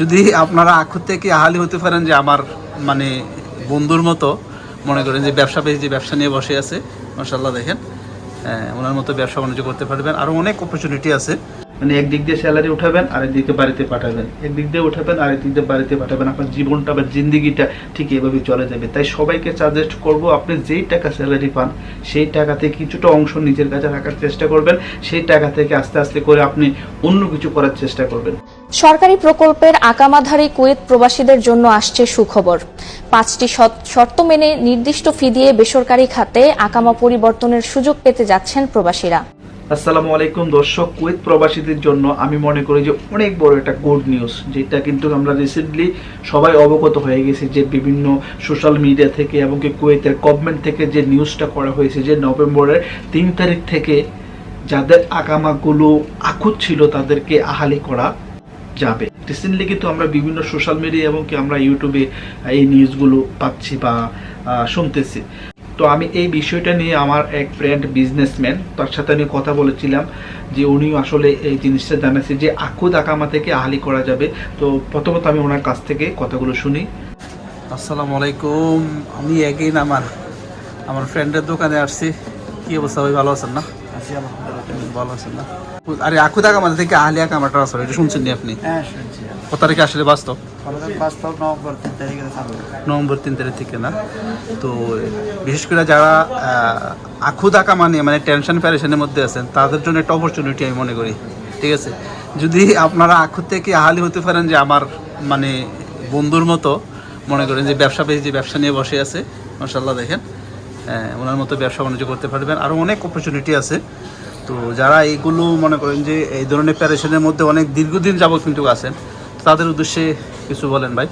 যদি আপনারা আখুর থেকে আহালি হতে পারেন যে আমার মানে বন্ধুর মতো, মনে করেন যে ব্যবসা পেয়ে যে ব্যবসা নিয়ে বসে আছে মাসাল্লাহ দেখেন ওনার মতো ব্যবসা বাণিজ্য করতে পারবেন। আরও অনেক অপরচুনিটি আছে। মানে একদিক দিয়ে স্যালারি উঠাবেন, আরেক দিকে বাড়িতে পাঠাবেন। একদিক দিয়ে উঠাবেন, আরেক দিক দিয়ে বাড়িতে পাঠাবেন। আপনার জীবনটা বা জিন্দিগিটা ঠিক এভাবে চলে যাবে। তাই সবাইকে সাজেস্ট করব, আপনি যেই টাকা স্যালারি পান, সেই টাকা থেকে কিছুটা অংশ নিজের কাছে রাখার চেষ্টা করবেন। সেই টাকা থেকে আস্তে আস্তে করে আপনি অন্য কিছু করার চেষ্টা করবেন। সরকারি প্রকল্পের আকামাধারী কুয়েত প্রবাসীদের জন্য আসছে সুখবর। পাঁচটি শর্ত মেনে নির্দিষ্ট ফি দিয়ে বেসরকারি খাতে আকামা পরিবর্তনের সুযোগ পেতে যাচ্ছেন প্রবাসীরা। আসসালামু আলাইকুম দর্শক, কুয়েত প্রবাসীদের জন্য আমি মনে করি যে অনেক বড় একটা গুড নিউজ যেটা কিন্তু আমরা রিসেন্টলি সবাই অবগত হয়ে গেছি যে বিভিন্ন সোশ্যাল মিডিয়া থেকে এবং কি কুয়েতের গভর্নমেন্ট থেকে যে নিউজটা করা হয়েছে যে নভেম্বরের তিন তারিখ থেকে যাদের আকামাগুলো আকুত ছিল তাদেরকে আহালি করা যাবে। রিসেন্টলি কিন্তু আমরা বিভিন্ন সোশ্যাল মিডিয়া এবং কি আমরা ইউটিউবে এই নিউজগুলো পাচ্ছি বা শুনতেছি। তো আমি এই বিষয়টা নিয়ে আমার এক ফ্রেন্ড বিজনেসম্যান তার সাথে আমি কথা বলেছিলাম যে উনি আসলে এই জিনিসটা জানাচ্ছে যে আকুদ আকামা থেকে আহালি করা যাবে। তো প্রথমত আমি ওনার কাছ থেকে কথাগুলো শুনি। আসসালাম আলাইকুম। আমি এগেইন আমার আমার ফ্রেন্ডের দোকানে আসছি। কি অবস্থা? ভাই ভালো আছেন না? ভালো আছেন না? আরে আকুদ আকামা থেকে আহলি আকামা ট্রান্সফার এটা শুনছেন নি আপনি? হ্যাঁ শুনছি। কত তারিখে আসলে বাস্তব? বাস্তব নভেম্বর তিন তারিখে নভেম্বর তিন তারিখ থেকে না? তো বিশেষ করে যারা আখুদ আকামা নিয়ে মানে টেনশন প্যারেশনের মধ্যে আছেন তাদের জন্য একটা অপরচুনিটি আমি মনে করি ঠিক আছে? যদি আপনারা আখুদ থেকে আহালি হতে পারেন যে আমার মানে বন্ধুর মতো মনে করেন যে ব্যবসা পেয়ে যে ব্যবসা নিয়ে বসে আছে মাসাল্লাহ দেখেন হ্যাঁ, ওনার মতো ব্যবসা বাণিজ্য করতে পারবেন। আরও অনেক অপরচুনিটি আছে তো যারা এইগুলো মনে করেন যে এই ধরনের প্যারেশনের মধ্যে অনেক দীর্ঘদিন যাবত কিন্তু আছেন তাদের উদ্দেশ্যে কিছু বলেন ভাই।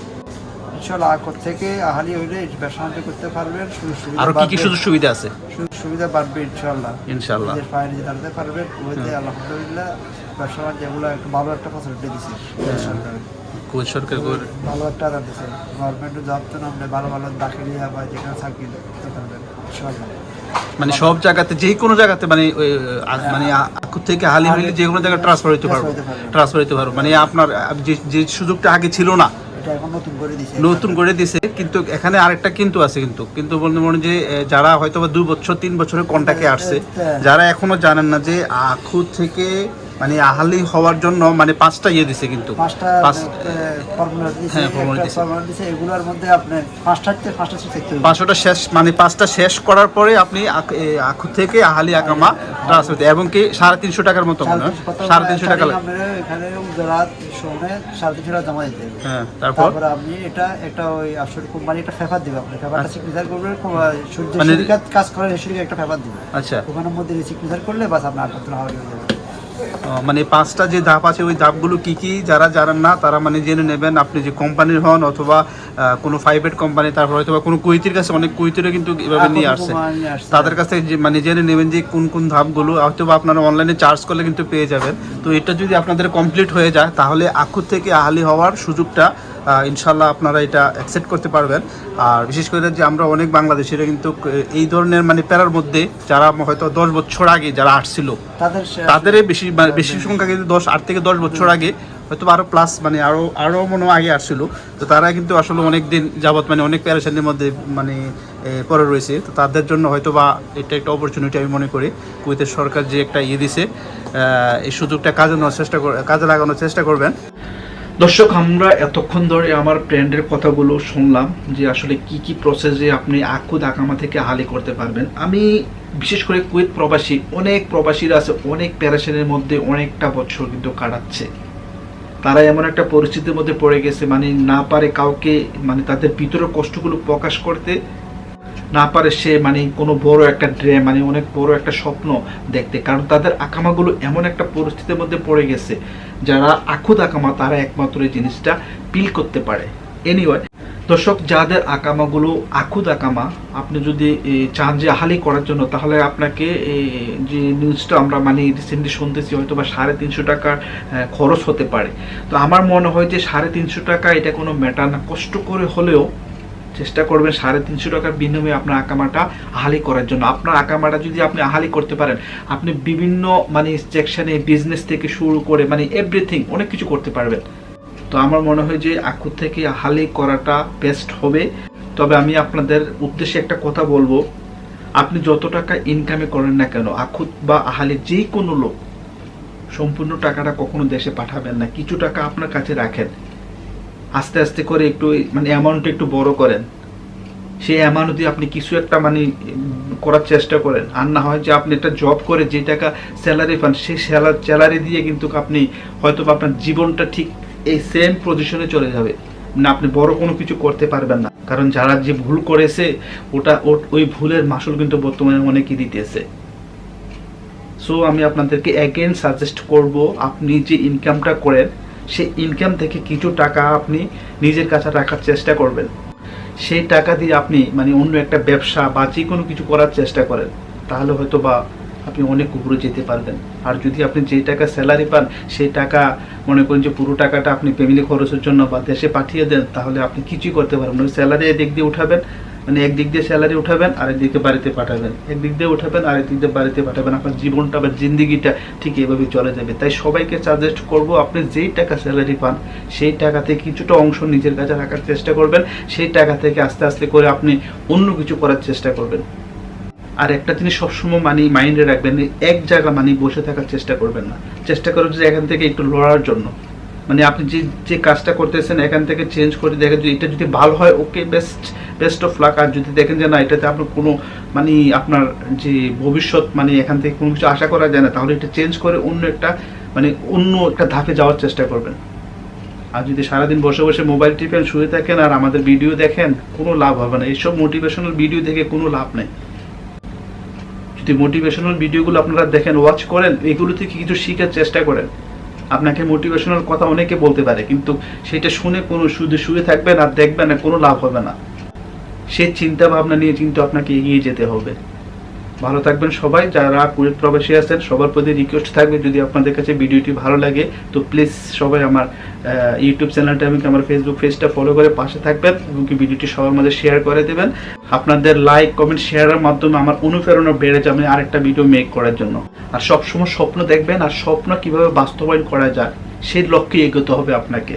ইনশাল্লাহ আকর থেকে আহালি হইলে ব্যবসা করতে পারবেন সুযোগ কি কি সুযোগ সুবিধা আছে? সুযোগ সুবিধা বাড়বে দাঁড়াতে পারবেন আলহামদুলিল্লাহ ব্যবসা একটু ভালো একটা কুয়েত সরকার করে। ভালো একটা আদার দিচ্ছে গভর্নমেন্ট জব তো নামলে ভালো ভালো দাখিলিয়া বা যেখানে চাকরি করতে পারবেন মানে সব জায়গাতে যে কোনো জায়গাতে মানে মানে আকুর থেকে হালি হইলে যে কোনো জায়গায় ট্রান্সফার হইতে পারব। ট্রান্সফার হইতে পারব। মানে আপনার যে যে সুযোগটা আগে ছিল না। নতুন করে দিছে। কিন্তু এখানে আরেকটা কিন্তু আছে কিন্তু। কিন্তু বলতে মনে যে যারা হয়তো বা দু বছর তিন বছরের কন্টাক্টে আসছে হ্যাঁ। যারা এখনও জানেন না যে আখু থেকে মানে আহালি হওয়ার জন্য মানে পাঁচটা ইয়ে দিছে কিন্তু। পাঁচটা ফর্মুলা দিচ্ছে হ্যাঁ, formula দিছে। ফর্মুলা দিচ্ছে এগুলোর মধ্যে আপনি পাঁচটাতে পাঁচটা সিট থাকতে হবে। পাঁচশোটা শেষ মানে পাঁচটা শেষ করার পরে আপনি আখ- থেকে আহালি আকামা ট্রান্সফার দিতে এবং কি সাড়ে তিনশো টাকার মতো মনে হয়। সাড়ে তিনশো টাকা আপনার এখানে শোনে সাড়ে তিনশো টাকা জমা দিতে হবে। হ্যাঁ তারপর? আপনি এটা একটা ওই আসলে কোম্পানি একটা পেপার দিবে আপনি পেপারটা সিগনেচার করবেন সূর্য আচ্ছা। মানে- কাজ করে শরিকা একটা পেপার দিবে। আচ্ছা। ওখানের মধ্যে সিগনেচার করলে বাস আপনার আটপত্র হাওয়া হয়ে যাবে মানে পাঁচটা যে ধাপ আছে ওই ধাপগুলো কি কি? যারা জানেন না তারা মানে জেনে নেবেন। আপনি যে কোম্পানির হন অথবা কোনো প্রাইভেট কোম্পানি তারপর হয়তো কোনো কুইতির কাছে অনেক কুইতিরও কিন্তু এভাবে নিয়ে আসছে। তাদের কাছ থেকে মানে জেনে নেবেন যে কোন কোন ধাপগুলো হয়তো বা আপনারা অনলাইনে চার্জ করলে কিন্তু পেয়ে যাবেন। তো এটা যদি আপনাদের কমপ্লিট হয়ে যায় তাহলে আখুর থেকে আহালি হওয়ার সুযোগটা ইনশাল্লাহ আপনারা এটা অ্যাকসেপ্ট করতে পারবেন। আর বিশেষ করে যে আমরা অনেক বাংলাদেশিরা কিন্তু এই ধরনের মানে প্যারার মধ্যে যারা হয়তো দশ বছর আগে যারা আসছিল তাদের তাদের বেশি মানে বেশি সংখ্যা কিন্তু দশ আট থেকে দশ বছর আগে হয়তো আরও প্লাস মানে আরও আরও মনে আগে আসছিল। তো তারা কিন্তু আসলে অনেক দিন যাবত মানে অনেক প্যারেশানির মধ্যে মানে পড়ে রয়েছে। তো তাদের জন্য হয়তো বা এটা একটা অপরচুনিটি আমি মনে করি। কুয়েতের সরকার যে একটা ইয়ে দিছে এই সুযোগটা কাজে নেওয়ার চেষ্টা কাজে লাগানোর চেষ্টা করবেন। দর্শক, আমরা এতক্ষণ ধরে আমার ফ্রেন্ডের কথাগুলো শুনলাম যে আসলে কি কি প্রসেসে আপনি আকুদ আকামা থেকে হালি করতে পারবেন। আমি বিশেষ করে কুয়েত প্রবাসী, অনেক প্রবাসীরা আছে, অনেক প্যারাশনের মধ্যে অনেকটা বছর কিন্তু কাটাচ্ছে। তারা এমন একটা পরিস্থিতির মধ্যে পড়ে গেছে মানে না পারে কাউকে মানে তাদের ভিতরের কষ্টগুলো প্রকাশ করতে না পারে সে মানে কোনো বড় একটা ড্রে মানে অনেক বড় একটা স্বপ্ন দেখতে। কারণ তাদের আকামাগুলো এমন একটা পরিস্থিতির মধ্যে পড়ে গেছে, যারা আখুদ আকামা, তারা একমাত্র এই জিনিসটা পিল করতে পারে। এনিওয়ে দর্শক, যাদের আকামাগুলো আখুদ আকামা, আপনি যদি চান যে আহালি করার জন্য, তাহলে আপনাকে যে নিউজটা আমরা মানে রিসেন্টলি শুনতেছি হয়তো বা সাড়ে তিনশো টাকার খরচ হতে পারে। তো আমার মনে হয় যে সাড়ে তিনশো টাকা এটা কোনো ম্যাটার না। কষ্ট করে হলেও চেষ্টা করবেন সাড়ে তিনশো টাকার বিনিময়ে আপনার আকামাটা আহালি করার জন্য। আপনার আকামাটা যদি আপনি আহালি করতে পারেন, আপনি বিভিন্ন মানে সেকশনে বিজনেস থেকে শুরু করে মানে এভরিথিং অনেক কিছু করতে পারবেন। তো আমার মনে হয় যে আখুর থেকে আহালি করাটা বেস্ট হবে। তবে আমি আপনাদের উদ্দেশ্যে একটা কথা বলব। আপনি যত টাকা ইনকামে করেন না কেন আখুত বা আহালি যে কোনো লোক, সম্পূর্ণ টাকাটা কখনো দেশে পাঠাবেন না। কিছু টাকা আপনার কাছে রাখেন। আস্তে আস্তে করে একটু মানে অ্যামাউন্ট একটু বড় করেন। সেই অ্যামাউন্ট দিয়ে আপনি কিছু একটা মানে করার চেষ্টা করেন, আর না হয় যে আপনি একটা জব করে যে টাকা স্যালারি পান, সেই স্যালারি দিয়ে কিন্তু আপনি হয়তো আপনার জীবনটা ঠিক এই সেম পজিশনে চলে যাবে। না আপনি বড় কোনো কিছু করতে পারবেন না। কারণ যারা যে ভুল করেছে, ওটা ওই ভুলের মাসুল কিন্তু বর্তমানে অনেকেই দিতেছে। সো আমি আপনাদেরকে অ্যাগেন সাজেস্ট করব, আপনি যে ইনকামটা করেন সেই ইনকাম থেকে কিছু টাকা আপনি নিজের কাছে রাখার চেষ্টা করবেন। সেই টাকা দিয়ে আপনি মানে অন্য একটা ব্যবসা বা যে কোনো কিছু করার চেষ্টা করেন, তাহলে হয়তো বা আপনি অনেক উপরে যেতে পারবেন। আর যদি আপনি যে টাকা স্যালারি পান, সেই টাকা মনে করেন যে পুরো টাকাটা আপনি ফ্যামিলি খরচের জন্য বা দেশে পাঠিয়ে দেন, তাহলে আপনি কিছুই করতে পারবেন ওই স্যালারি দিক দিয়ে উঠাবেন মানে একদিক দিয়ে স্যালারি উঠাবেন আর একদিকে বাড়িতে পাঠাবেন। একদিক দিয়ে উঠাবেন আর একদিক দিয়ে বাড়িতে পাঠাবেন। আপনার জীবনটা বা জিন্দিগিটা ঠিক এভাবে চলে যাবে। তাই সবাইকে সাজেস্ট করব, আপনি যেই টাকা স্যালারি পান, সেই টাকাতে কিছুটা অংশ নিজের কাছে রাখার চেষ্টা করবেন। সেই টাকা থেকে আস্তে আস্তে করে আপনি অন্য কিছু করার চেষ্টা করবেন। আর একটা জিনিস সবসময় মানে মাইন্ডে রাখবেন এক জায়গা মানে বসে থাকার চেষ্টা করবেন না। চেষ্টা করবেন যে এখান থেকে একটু লড়ার জন্য। মানে আপনি যে যে কাজটা করতেছেন, এখান থেকে চেঞ্জ করে দেখেন যে এটা যদি ভালো হয় okay best best of luck আর যদি দেখেন যে না, এটাতে আপনার কোনো মানে আপনার যে ভবিষ্যৎ মানে এখান থেকে কোনো কিছু আশা করা যায় না, তাহলে এটা চেঞ্জ করে অন্য একটা মানে অন্য একটা ধাপে যাওয়ার চেষ্টা করবেন। আর যদি সারাদিন বসে বসে মোবাইল টিপেন, শুয়ে থাকেন, আর আমাদের ভিডিও দেখেন, কোনো লাভ হবে না। এইসব মোটিভেশনাল ভিডিও দেখে কোনো লাভ নেই। যদি মোটিভেশনাল ভিডিওগুলো আপনারা দেখেন ওয়াচ করেন এগুলো থেকে কিছু শেখার চেষ্টা করেন? আপনাকে মোটিভেশনাল কথা অনেকে বলতে পারে, কিন্তু সেটা শুনে কোনো শুধু শুয়ে থাকবেন আর দেখবেন না, কোনো লাভ হবে না। সে চিন্তা ভাবনা নিয়ে কিন্তু আপনাকে এগিয়ে যেতে হবে। ভালো থাকবেন সবাই, যারা কুয়েত প্রবাসী আছেন, সবার প্রতি রিকোয়েস্ট থাকবে, যদি আপনাদের কাছে ভিডিওটি ভালো লাগে, তো প্লিজ সবাই আমার ইউটিউব চ্যানেলটা এবং আমার ফেসবুক পেজটা ফলো করে পাশে থাকবেন এবং কি ভিডিওটি সবার মাঝে শেয়ার করে দেবেন। আপনাদের লাইক কমেন্ট শেয়ারের মাধ্যমে আমার অনুপ্রেরণা বেড়ে যাবে আরেকটা ভিডিও মেক করার জন্য। আর সবসময় স্বপ্ন দেখবেন আর স্বপ্ন কীভাবে বাস্তবায়ন করা যায়, সেই লক্ষ্যে এগোতে হবে আপনাকে।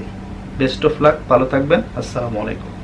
বেস্ট অফ লাক ভালো থাকবেন, আসসালামু আলাইকুম।